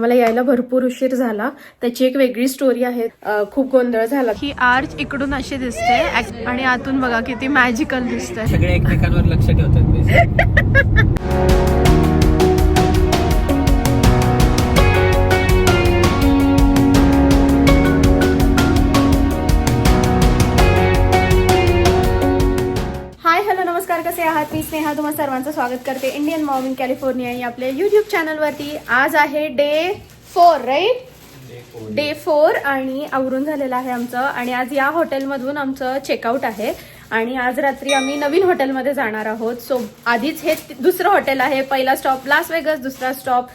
मला यायला भरपूर उशीर झाला. त्याची एक वेगळी स्टोरी आहे. खूप गोंधळ झाला. ही आर्च इकडून अशी दिसते. आणि आतून बघा किती मॅजिकल दिसते सगळे एकमेकांवर लक्ष ठेवतात कसे आहात? मी स्नेहा तुम्हा सर्वांचं स्वागत करते इंडियन मॉम इन कॅलिफोर्निया या आपल्या युट्यूब चॅनलवरती आज आहे day four right day four आणि आवरून झालेलं आहे आमचं आणि आज या हॉटेलमधून आमचं चेकआउट आहे आणि आज रात्री आम्ही नवीन हॉटेलमध्ये जाणार आहोत. सो आधीच हे दुसरं हॉटेल आहे. पहिला स्टॉप लास वेगस दुसरा स्टॉप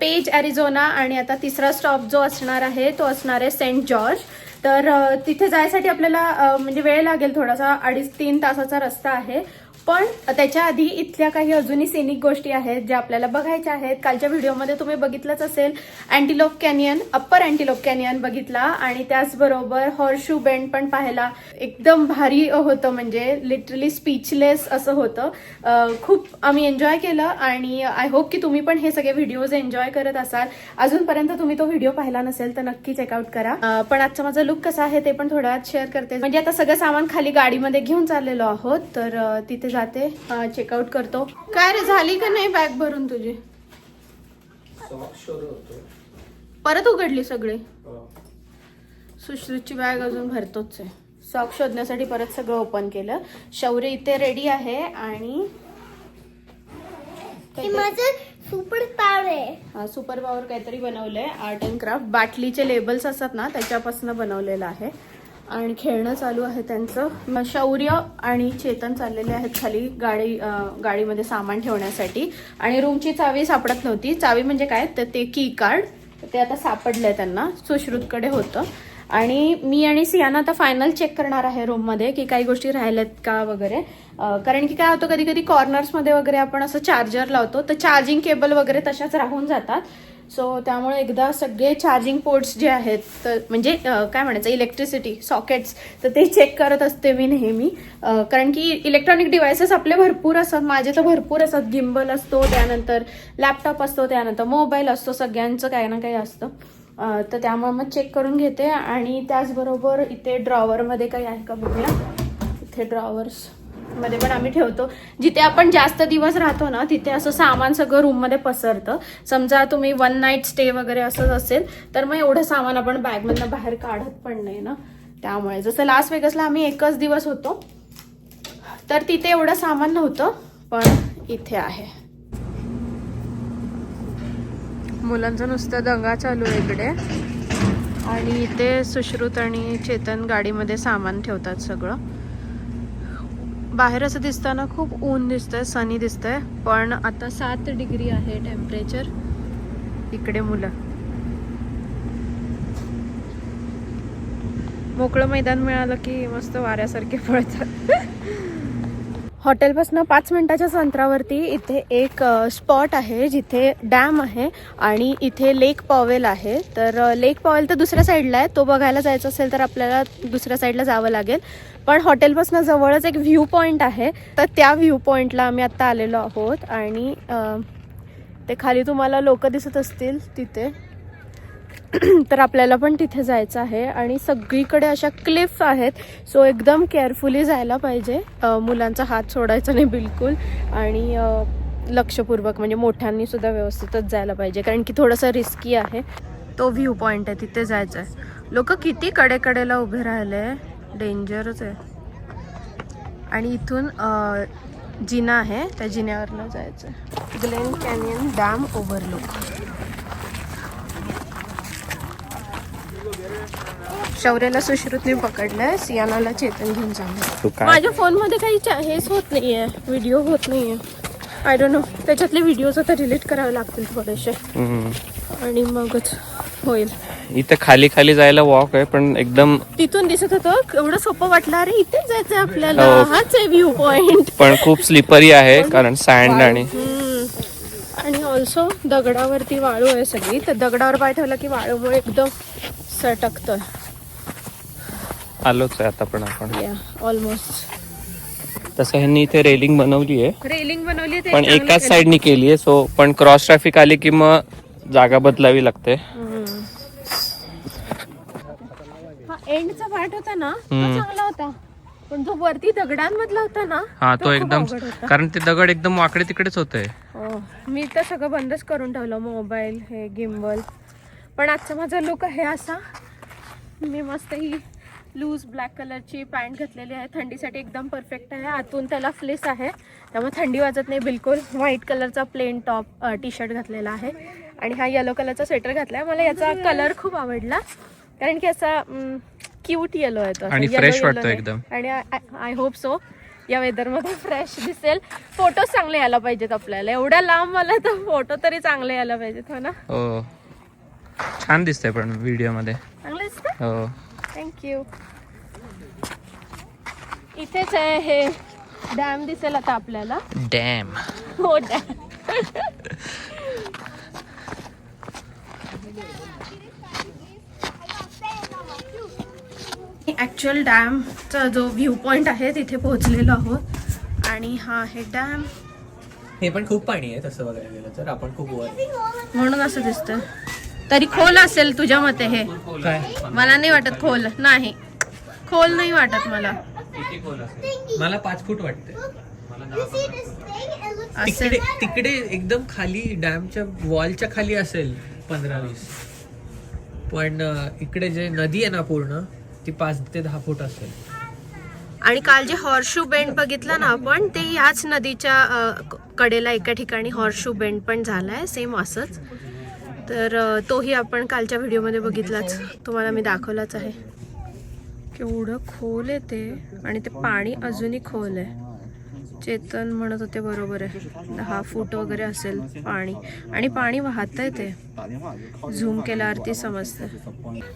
पेज ॲरिझोना आणि आता तिसरा स्टॉप जो असणार आहे तो असणार आहे सेंट जॉर्ज तर तिथे जायसाठी आपल्याला म्हणजे वेळ लागेल थोडासा. अडीच तीन तासाचा रस्ता आहे. पण त्याच्या आधी इथल्या काही अजूनही सिनिक गोष्टी आहेत ज्या आपल्याला बघायच्या आहेत. कालच्या व्हिडिओमध्ये तुम्ही बघितलंच असेल Antelope Canyon Upper Antelope Canyon बघितला. आणि त्याचबरोबर हॉर्शू बेंड पण पाहायला एकदम भारी होतं म्हणजे लिटरली स्पीचलेस असं होतं. खूप आम्ही एन्जॉय केलं आणि आय होप की तुम्ही पण हे सगळे व्हिडिओज एन्जॉय करत असाल. अजूनपर्यंत तुम्ही तो व्हिडिओ पाहिला नसेल तर नक्की चेकआउट करा. पण आजचा माझा लुक कसा आहे ते पण थोड्या शेअर करते. म्हणजे आता सगळं सामान खाली गाडीमध्ये घेऊन चाललेलो आहोत तर तिथे जाते. चेकआउट करतो. काय रे झाली का नाही बॅग भरून तुझी? परत उघडली सगळी? सुश्रुतची बॅग अजून भरतोच आहे. सॉक शोधण्यासाठी परत सगळं ओपन केलं. शौर्य इथे रेडी आहे आणि सुपर पॉवर आहे. सुपर पॉवर काहीतरी बनवलंय. आर्ट अँड क्राफ्ट बाटलीचे लेबल्स असतात ना त्याच्यापासून बनवलेलं आहे. आणि खेळणं चालू आहे त्यांचं. मग शौर्य आणि चेतन चाललेले आहेत खाली गाडी गाडीमध्ये सामान ठेवण्यासाठी. आणि रूमची चावी सापडत नव्हती. चावी म्हणजे काय? तर ते की कार्ड ते आता सापडलंय त्यांना. सुश्रुतकडे होतं. आणि मी आणि सियाना आता फायनल चेक करणार आहे रूममध्ये की काही गोष्टी राहिल्यात का वगैरे. कारण की काय होतं कधी कधी कॉर्नर्समध्ये वगैरे आपण असं चार्जर लावतो तर चार्जिंग केबल वगैरे तशाच राहून जातात. सो त्यामुळे एकदा सगळे चार्जिंग पोर्ट्स जे आहेत तर म्हणजे काय म्हणायचं इलेक्ट्रिसिटी सॉकेट्स तर ते चेक करत असते मी नेहमी. कारण की इलेक्ट्रॉनिक डिव्हायसेस आपले भरपूर असतात माझे तर भरपूर असतात. गिम्बल असतो त्यानंतर लॅपटॉप असतो त्यानंतर मोबाईल असतो सगळ्यांचं काही ना काही असतं. तर त्यामुळे मग चेक करून घेते. आणि त्याचबरोबर इथे ड्रॉवरमध्ये काही आहे का बघूया? इथे ड्रॉवर्स मध्ये पण आम्ही ठेवतो. जिथे आपण जास्त दिवस राहतो ना तिथे असं सामान सगळं रूममध्ये पसरतं. समजा तुम्ही वन नाईट स्टे वगैरे असंच असेल तर मग एवढं सामान आपण बॅगमधनं बाहेर काढत पण नाही ना. त्यामुळे जसं लास्ट वेगसला आम्ही एकच दिवस होतो तर तिथे एवढं सामान नव्हतं पण इथे आहे. मुलांचं नुसतं दंगा चालू आहे इकडे. आणि इथे सुश्रुत आणि चेतन गाडीमध्ये सामान ठेवतात सगळं. बाहेर असं दिसताना खूप ऊन दिसतंय सनी दिसतंय पण आता सात डिग्री आहे टेम्परेचर इकडे मुलं. मोकळं मैदान मिळालं की मस्त वाऱ्यासारखे पळतात. हॉटेलपासनं पाच मिनटाच्या अंतरावरती इथे एक स्पॉट आहे जिथे डॅम आहे आणि इथे लेक पॉवेल आहे. तर लेक पॉवेल तर दुसऱ्या साईडला आहे. तो बघायला जायचा असेल तर आपल्याला दुसऱ्या साईडला जावं लागेल. पण हॉटेलपासून जवळच एक व्ह्यू पॉईंट आहे. तर त्या व्ह्यू पॉईंटला आम्ही आत्ता आलेलो आहोत आणि ते खाली तुम्हाला लोक दिसत असतील तिथे. तर आपल्याला पण तिथे जायचं आहे आणि सगळीकडे अशा क्लिफ्स आहेत. सो एकदम केअरफुली जायला पाहिजे. मुलांचा हात सोडायचा नाही बिलकुल. आणि लक्षपूर्वक म्हणजे मोठ्यांनी सुद्धा व्यवस्थितच जायला पाहिजे कारण की थोडंसं रिस्की आहे. तो व्ह्यू पॉईंट आहे तिथे जायचं आहे लोक किती कडेकडेला उभे राहिले? डेंजरच आहे. आणि इथून जिना आहे. त्या जिन्यावरनं जायचं आहे ग्लेन कॅनियन डॅम ओव्हरलुक शौर्याला सुश्रुतने पकडलंय. सियानाला चेतन घेऊन काय? माझ्या फोनमध्ये काही चा- हेच होत नाहीये. व्हिडिओ होत नाहीये. आय डोंट नो त्याच्यातले व्हिडिओज आता डिलीट करावे लागतील थोडेसे. आणि मगच. होईल. इथे खाली खाली जायला वॉक आहे पण एकदम तिथून दिसत होतं एवढं सोपं वाटलं अरे इथेच जायचंय आपल्याला हो. हाच आहे व्ह्यू पॉइंट पण खूप स्लिपरी आहे कारण सँड आणि आणि ऑल्सो दगडावरती वाळू आहे सगळी. तर दगडावर पाय ठेवला की वाळूमुळे एकदम सटकतं आलोच आहे आता पण आपण. या ऑलमोस्ट तसं ह्यांनी इथे रेलिंग बनवली आहे. रेलिंग बनवली ते पण एकाच केलं. साईडनी केली आहे सो पण क्रॉस ट्रॅफिक आली की मग जागा बदलावी लागते हा एंडचा पार्ट होता ना तो. चांगला होता. पण जो वरती दगडांमधला होता ना हा तो एकदम. कारण ते दगड एकदम वाकडे तिकडेच होते. हो. मी तर सगळं बंदच करून ठेवलं मोबाईल हे गिम्बल. पण आजचा माझा लुक आहे असा मी मस्त ही लूज ब्लॅक कलरची पॅन्ट घातलेली आहे. थंडीसाठी एकदम परफेक्ट आहे. आतून त्याला फ्लेस आहे. त्यामुळे थंडी वाजत नाही बिलकुल. व्हाईट कलरचा प्लेन टॉप टी शर्ट घातलेला आहे. आणि हा येलो कलरचा स्वेटर घातला आहे मला याचा कलर खूप आवडला. कारण की असा क्यूट येलो आहे तो. आणि fresh वाटतो एकदम. आणि आय होप सो या वेदरमध्ये फ्रेश दिसेल. फोटो चांगले यायला पाहिजेत आपल्याला. एवढ्या लांब आला तर फोटो तरी चांगले यायला पाहिजेत हो ना? हो. छान दिसतंय पण व्हिडिओमध्ये. चांगले दिसतं? हो. थँक्यू इथेच आहे हे. डॅम दिसेल आता आपल्याला. डॅम हो डॅम ऍक्च्युअल डॅमचा जो व्ह्यू पॉइंट आहे तिथे पोहोचलेलो आहोत. आणि हा आहे डॅम हे पण खूप पाणी आहे तसं बघायला गेलं तर. आपण खूप वर. म्हणून असं दिसतं तरी खोल असेल तुझ्या मते हे. काय? मला नाही वाटत खोल. नाही. खोल नाही वाटत मला. मला पाच फूट वाटते असेल. तिकडे तिकडे एकदम खाली डॅमच्या वॉलच्या खाली असेल पंधरा वीस. पण अं, इकडे जे नदी आहे ना पूर्ण ती पाच ते दहा फूट असेल. आणि काल जे हॉर्शू बेंड बघितलं ना आपण ते याच नदीच्या क- कडेला एका ठिकाणी हॉर्शू बेंड पण झालाय सेम असंच. तर तोही आपण कालच्या व्हिडिओमध्ये बघितलाच. तुम्हाला मी दाखवलाच आहे. केवढं खोल आहे ते. आणि ते पाणी अजूनही खोल आहे. चेतन म्हणत होते बरोबर आहे. दहा फूट वगैरे असेल पाणी. आणि पाणी वाहत आहे ते. झूम केल्यावरती समजतं.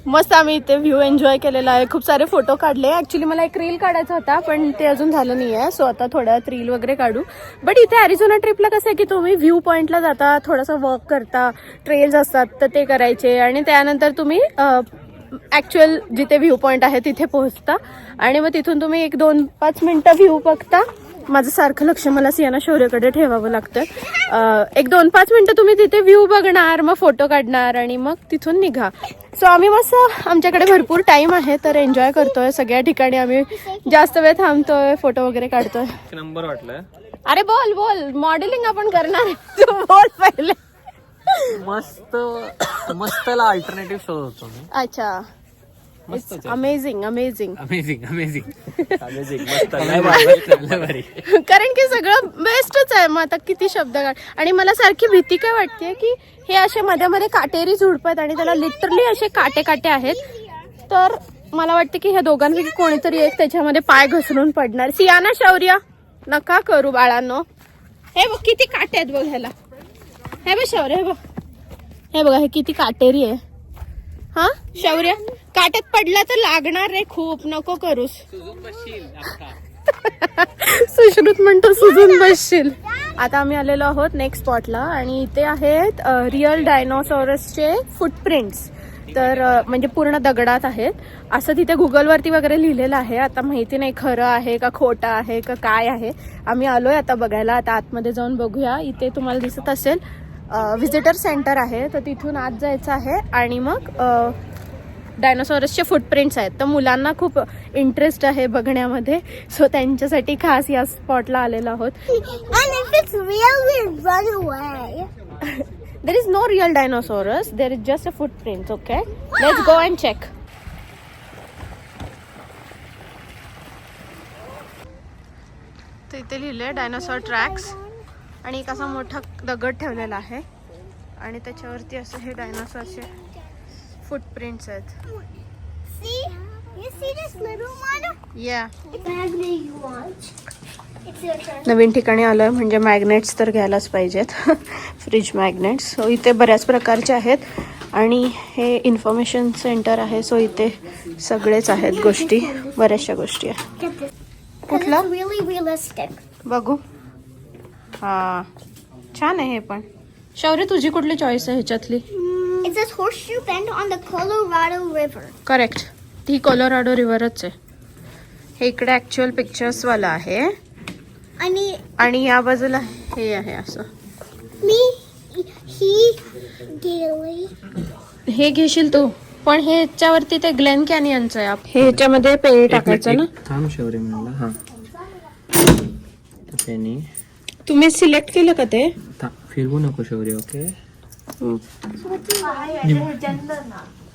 मस्त आम्ही इथे व्ह्यू एन्जॉय केलेला आहे. खूप सारे फोटो काढले. ऍक्च्युली मला एक रील काढायचा होता पण ते अजून झालं नाही आहे सो आता थोड्या रील वगैरे काढू. बट इथे अरिझोना ट्रिपला कसं आहे की तुम्ही व्ह्यू पॉइंटला जाता थोडंसं वॉक करता ट्रेल्स असतात तर ते करायचे. आणि त्यानंतर तुम्ही ॲक्च्युअल जिथे व्ह्यू पॉईंट आहे तिथे पोहोचता. आणि मग तिथून तुम्ही एक दोन पाच मिनटं व्ह्यू बघता. माझं सारखं लक्ष मला सियाना शौर्यकडे ठेवावं लागतं. एक दोन पाच मिनिटं तुम्ही तिथे व्ह्यू बघणार मग फोटो काढणार आणि मग तिथून निघा. सो आम्ही मस्त आमच्याकडे भरपूर टाइम आहे तर एन्जॉय करतोय. सगळ्या ठिकाणी आम्ही जास्त वेळ थांबतोय फोटो वगैरे काढतोय. नंबर वाटलाय. अरे बोल बोल. मॉडेलिंग आपण करणार. तू बोल पहिले. मस्त मस्तला अल्टरनेटिव्ह शोध होतो मी अच्छा amazing amazing amazing amazing amazing मस्त. लय भारी, लय भारी. कारण की सगळं बेस्टच आहे. मग आता किती शब्द काढ आणि मला सारखी भीती काय वाटते की हे असे मध्ये मध्ये काटेरी झुडप आहेत आणि त्याला लिटरली असे काटे काटे आहेत. तर मला वाटते की ह्या दोघांपैकी कोणीतरी एक त्याच्यामध्ये पाय घसरून पडणार. सियाना शौर्य नका करू बाळांनो. हे बघ किती काटे आहेत बघ ह्याला. हे बघ शौर्य हे बघ. हे बघा हे किती काटेरी आहे. हा? शौर्य? काट्यात पडला तर लागणार रे खूप. नको करूस. सुश्रुत म्हणतो सुजून बसशील. आता आम्ही आलेलो आहोत नेक्स्ट स्पॉटला आणि इथे आहेत रिअल डायनोसॉरसचे फुटप्रिंट्स तर म्हणजे पूर्ण दगडात आहेत. असं तिथे गुगलवरती वगैरे लिहिलेलं आहे. आता माहिती नाही खरं आहे का खोटं आहे का काय आहे. आम्ही आलोय आता बघायला. आता आतमध्ये जाऊन बघूया. इथे तुम्हाला दिसत असेल व्हिजिटर सेंटर आहे. तर तिथून आत जायचं आहे. आणि मग डायनोसॉरसचे फुटप्रिंट्स आहेत. तर मुलांना खूप इंटरेस्ट आहे बघण्यामध्ये. सो त्यांच्यासाठी खास या स्पॉटला आलेलो आहोत. There is no real dinosaurs there is just a footprints okay let's go and check तर इथे लिहिलंय डायनोसॉर ट्रॅक्स आणि एक असा मोठा दगड ठेवलेला आहे. आणि त्याच्यावरती असं हे डायनोसॉरचे फुटप्रिंट्स आहेत See? You see this little one? या It's Magnet you want. It's your turn. नवीन ठिकाणी आलोय म्हणजे मॅग्नेट्स तर घ्यायलाच पाहिजेत. फ्रीज मॅग्नेट्स सो इथे बऱ्याच प्रकारचे आहेत. आणि हे इन्फॉर्मेशन सेंटर आहे. सो इथे सगळेच आहेत गोष्टी. बऱ्याचशा गोष्टी आहेत. Get this. 'Cause कुठला really realistic. बघू. हा. छान आहे हे पण. शौर्य तुझी कुठली चॉईस आहे ह्याच्यातली? It says Horseshoe Bend on the Colorado River. Correct ती कोलोराडो रिव्हरच आहे. हे इकडे ॲक्च्युअल पिक्चर्सवाला आहे. आणि आणि या बाजूला हे आहे असं. मी Tea daily. हे घेशील तू. पण हे ह्याच्यावरती ते ग्लेन कॅनियनचं आहे. आप- हे ह्याच्यामध्ये पेय टाकायचं ना. थांब शौर्य म्हणला हा. पेनी. तुम्ही सिलेक्ट केलं का ते? फिरवू नको शौर्य ओके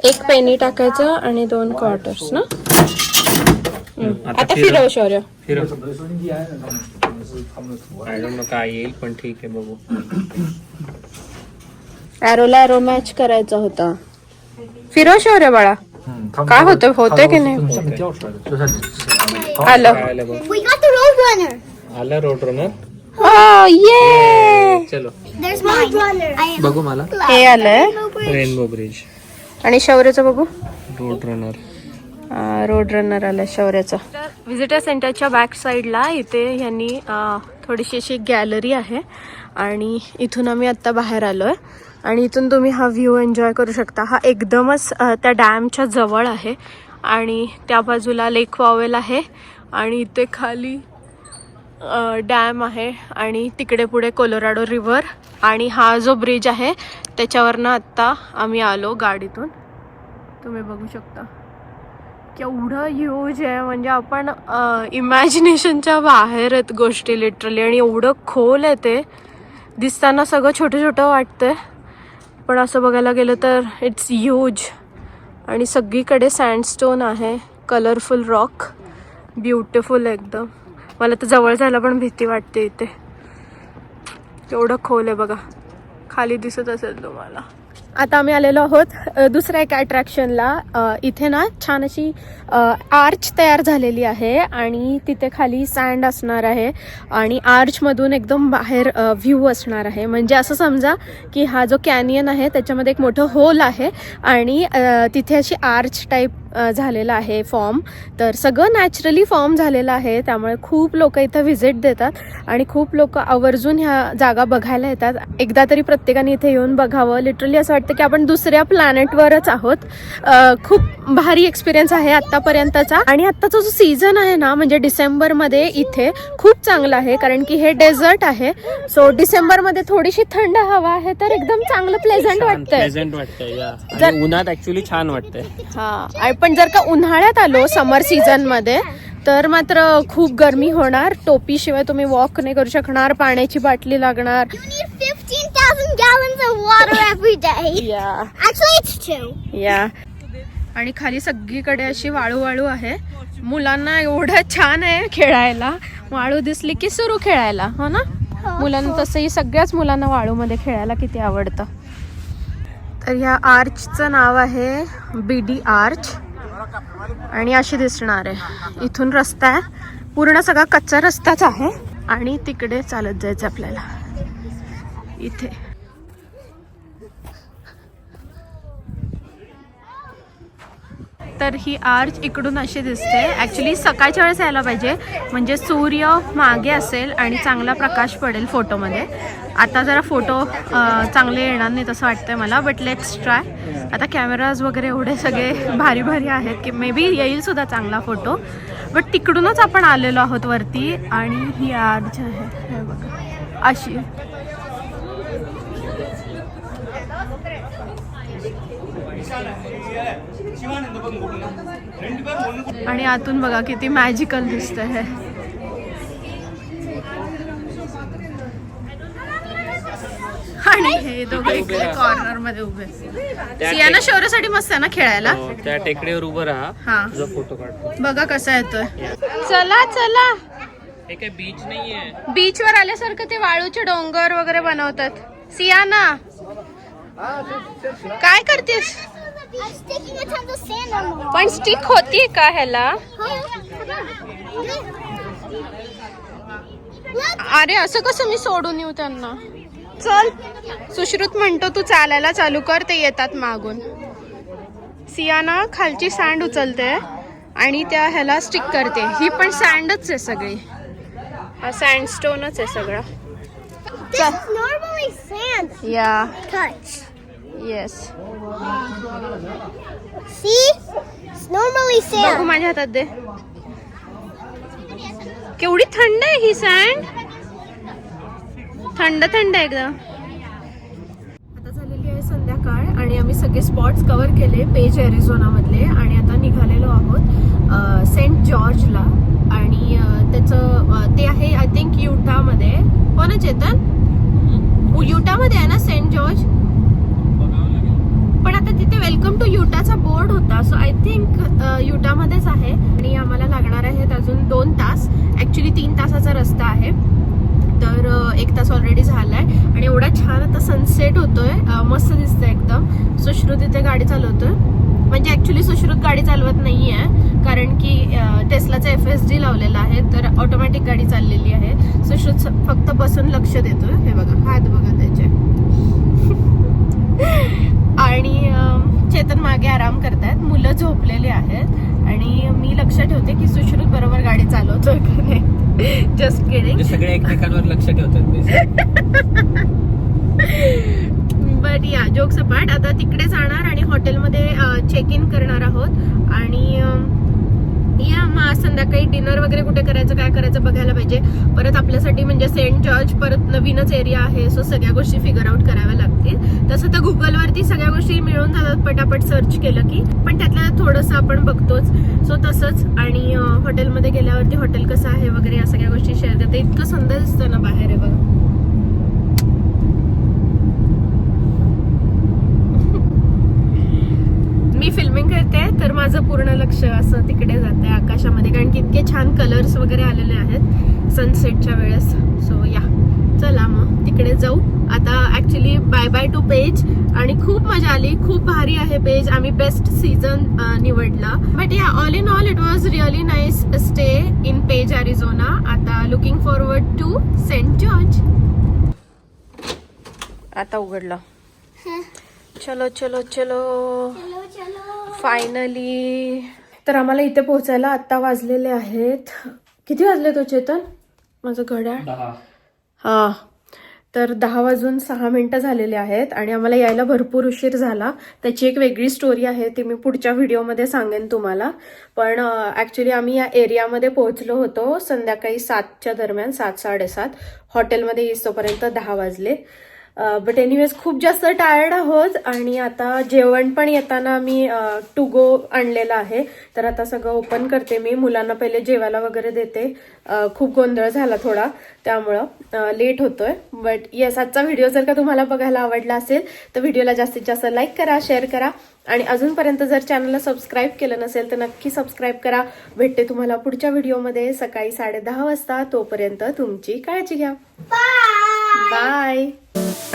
एक पेनी टाकायचं आणि दोन क्वार्टर्स ना. आता फिरव. शौर्य. काय येईल पण ठीक आहे बघू. एरोला एरो मॅच करायचा होता. फिरव शौर्य बाळा. काय होतं होतंय की नाही? आलं. आलं रोड रनर ये चलो. बघू मला. हे आलंय. रेनबो ब्रिज आणि शौर्याचं बघू? रोड रनर रोड रनर आलाय शौर्याचा. व्हिजिटर सेंटरच्या बॅक साईडला इथे ह्यांनी अ, थोडीशी अशी गॅलरी आहे. आणि इथून आम्ही आत्ता बाहेर आलो आहे आणि इथून तुम्ही हा व्ह्यू एन्जॉय करू शकता. हा एकदमच त्या डॅमच्या जवळ आहे. आणि त्या बाजूला लेक वावेल आहे. आणि इथे खाली डॅम आहे आणि तिकडे पुढे कोलोराडो रिव्हर आणि हा जो ब्रिज आहे त्याच्यावरनं आत्ता आम्ही आलो गाडीतून. तुम्ही बघू शकता. केवढं ह्यूज आहे. म्हणजे आपण इमॅजिनेशनच्या बाहेर आहेत गोष्टी लिटरली आणि एवढं खोल आहे ते. दिसताना सगळं छोटं छोटं वाटतंय. पण असं बघायला गेलं तर इट्स ह्यूज आणि सगळीकडे सँडस्टोन आहे. कलरफुल रॉक ब्युटिफुल एकदम. मला तर जवळ जायला पण भीती वाटते इथे. एवढं खोल आहे बघा. खाली दिसत असेल तुम्हाला. आता आम्ही आलेलो आहोत दुसऱ्या एका अट्रॅक्शनला इथे ना छान अशी आर्च तयार झालेली आहे आणि तिथे खाली सँड असणार आहे आणि आर्चमधून एकदम बाहेर व्ह्यू असणार आहे. म्हणजे असं समजा की हा जो कॅनियन आहे त्याच्यामध्ये एक मोठं होल आहे आणि तिथे अशी आर्च टाईप झालेला आहे फॉर्म. तर सगळं नॅचरली फॉर्म झालेलं आहे. त्यामुळे खूप लोक इथं व्हिजिट देतात आणि खूप लोक आवर्जून ह्या जागा बघायला येतात. एकदा तरी प्रत्येकाने इथे येऊन बघावं. लिटरली असं वाटतं की आपण दुसऱ्या प्लॅनेटवरच आहोत. खूप भारी एक्सपिरियन्स आहे आत्तापर्यंतचा. आणि आत्ताचा जो सीझन आहे ना म्हणजे डिसेंबरमध्ये इथे खूप चांगला आहे. कारण की हे डेझर्ट आहे. सो डिसेंबरमध्ये थोडीशी थंड हवा आहे तर एकदम चांगलं प्लेझंट वाटतंय. उन्हात ऍक्च्युली छान वाटतंय. हा पण जर का उन्हाळ्यात आलो समर सीझनमध्ये तर मात्र खूप गरमी होणार. टोपीशिवाय तुम्ही वॉक नाही करू शकणार पाण्याची बाटली लागणार. You need 15,000 gallons of water every day. या आणि खाली सगळीकडे अशी वाळू वाळू आहे. मुलांना एवढं छान आहे खेळायला. वाळू दिसली की सुरू खेळायला हो ना? मुलांना तसंही सगळ्याच मुलांना वाळूमध्ये खेळायला किती आवडतं. तर ह्या आर्चचं नाव आहे बीडी आर्च आणि अशी दिसणार आहे. इथून रस्ता आहे. पूर्ण सगळा कच्चा रस्ताच आहे. आणि तिकडे चालत जायचं आपल्याला. इथे. तर ही आर्च इकडून अशी दिसते. ॲक्च्युली सकाळच्या वेळेस यायला पाहिजे. म्हणजे सूर्य मागे असेल आणि चांगला प्रकाश पडेल फोटोमध्ये. आता जरा फोटो चांगले येणार नाही तसं वाटतंय मला बट लेट्स ट्राय आता कॅमेराज वगैरे एवढे सगळे भारी भारी आहेत की मे बी येईल सुद्धा चांगला फोटो. बट तिकडूनच आपण आलेलो आहोत वरती आणि ही आर्च आहे. बघा. अशी. आणि आतून बघा किती मॅजिकल दिसतंय. हे आणि हे दोघं इकडे कॉर्नरमध्ये उभे सियाना शौर्यासाठी मस्त आहे ना खेळायला? हो, त्या टेकडीवर उभं राहा. हा. तुझा फोटो काढतो. बघा कसा येतोय. चला चला. हे काय बीच नाहीये. बीच वर आल्यासारखं ते वाळूचे डोंगर वगैरे बनवतात. सियाना. काय करतेस? पण स्टिक होती का ह्याला? अरे असं कसं मी सोडून येऊ त्यांना? चल. सुश्रुत म्हणतो तू चालायला चालू कर ते येतात मागून. सियाना खालची सँड उचलते आणि त्या ह्याला स्टिक करते. ही पण सँडच आहे सगळी. हा सँडस्टोनच आहे सगळा. This is normally sand. या Touch. Yes See? It's normally बघू sand. माझ्या हातात दे. केवढी थंड आहे ही सँड थंड थंड आहे एकदम. आणि आम्ही सगळे स्पॉट्स कव्हर केले पेज मधले आणि आता निघालेलो आहोत सेंट जॉर्जला आणि त्याचं ते आहे आय थिंक युटामध्ये हो ना चेतन युटामध्ये आहे ना सेंट जॉर्ज पण आता तिथे वेलकम टू युटाचा बोर्ड होता. सो आय थिंक युटामध्येच आहे. आणि आम्हाला लागणार आहेत अजून दोन तास. ऍक्च्युली तीन तासाचा रस्ता आहे. तर एक तास ऑलरेडी झालाय. आणि एवढा छान आता सनसेट होतोय. मस्त दिसतंय एकदम. सुश्रुत इथे गाडी चालवतोय. म्हणजे ऍक्च्युली सुश्रुत गाडी चालवत नाहीये कारण की टेस्लाचा एफ एस डी लावलेला आहे तर ऑटोमॅटिक गाडी चाललेली आहे. सुश्रुत फक्त बसून लक्ष देतोय. हे बघा हात बघा त्याचे. आणि चेतन मागे आराम करतायत. मुलं झोपलेले आहेत. आणि मी लक्ष ठेवते की सुश्रुत बरोबर गाडी चालवतोय का नाही. जस्ट म्हणजे किडिंग सगळे एकमेकांवर लक्ष ठेवतात जोक सपाट आता तिकडे जाणार आणि हॉटेलमध्ये चेक इन करणार आहोत. आणि या मग आज संध्याकाळी डिनर वगैरे कुठे करायचं काय करायचं बघायला पाहिजे. परत आपल्यासाठी म्हणजे सेंट जॉर्ज परत नवीनच एरिया आहे सो सगळ्या गोष्टी फिगर आउट कराव्या लागतील. तसं तर गुगलवरती सगळ्या गोष्टी मिळून जातात पटापट सर्च केलं की. पण त्यातल्या थोडंसं आपण बघतोच. सो तसंच आणि हॉटेलमध्ये गेल्यावरती हॉटेल कसं आहे वगैरे या सगळ्या गोष्टी शेअर करते. इतकं सुंदर दिसतं ना बाहेर आहे बघा. मी फिल्मिंग करते तर माझं पूर्ण लक्ष असं तिकडे जाते आकाशामध्ये. कारण की इतके छान कलर्स वगैरे आलेले आहेत सनसेटच्या वेळेस. सो या चला मग तिकडे जाऊ. आता actually bye bye to Page आणि खूप मजा आली. खूप भारी आहे पेज आम्ही बेस्ट सीझन निवडला. बट या all in all it was really nice stay in Page Arizona आता looking forward to Saint George आता उघडला. चलो चलो चलो. फायनली तर आम्हाला इथे पोहोचायला आत्ता वाजलेले आहेत. किती वाजले तो चेतन? माझं घड्याळ? हा. तर दहा वाजून सहा मिनिटं झालेले आहेत आणि आम्हाला यायला भरपूर उशीर झाला. त्याची एक वेगळी स्टोरी आहे ती मी पुढच्या व्हिडिओमध्ये सांगेन तुम्हाला. पण ॲक्च्युली आम्ही या एरियामध्ये पोहोचलो होतो संध्याकाळी सातच्या दरम्यान सात साडेसात. हॉटेलमध्ये येईस्तोपर्यंत दहा वाजले. बट एनिवेज खूप जास्त टायर्ड आहोत आणि आता जेवण पण येताना मी टू गो आणलेलं आहे. तर आता सगळं ओपन करते मी. मुलांना पहिले जेवायला वगैरे देते. खूप गोंधळ झाला थोडा. त्यामुळं लेट होतोय. बट येस आजचा व्हिडिओ जर का तुम्हाला बघायला आवडला असेल तर व्हिडिओला जास्तीत जास्त लाईक करा शेअर करा. आणि अजूनपर्यंत जर चॅनलला सबस्क्राईब केलं नसेल तर नक्की सबस्क्राईब करा. भेटते तुम्हाला पुढच्या व्हिडिओमध्ये सकाळी साडेदहा वाजता. तोपर्यंत तुमची काळजी घ्या. Bye. बाय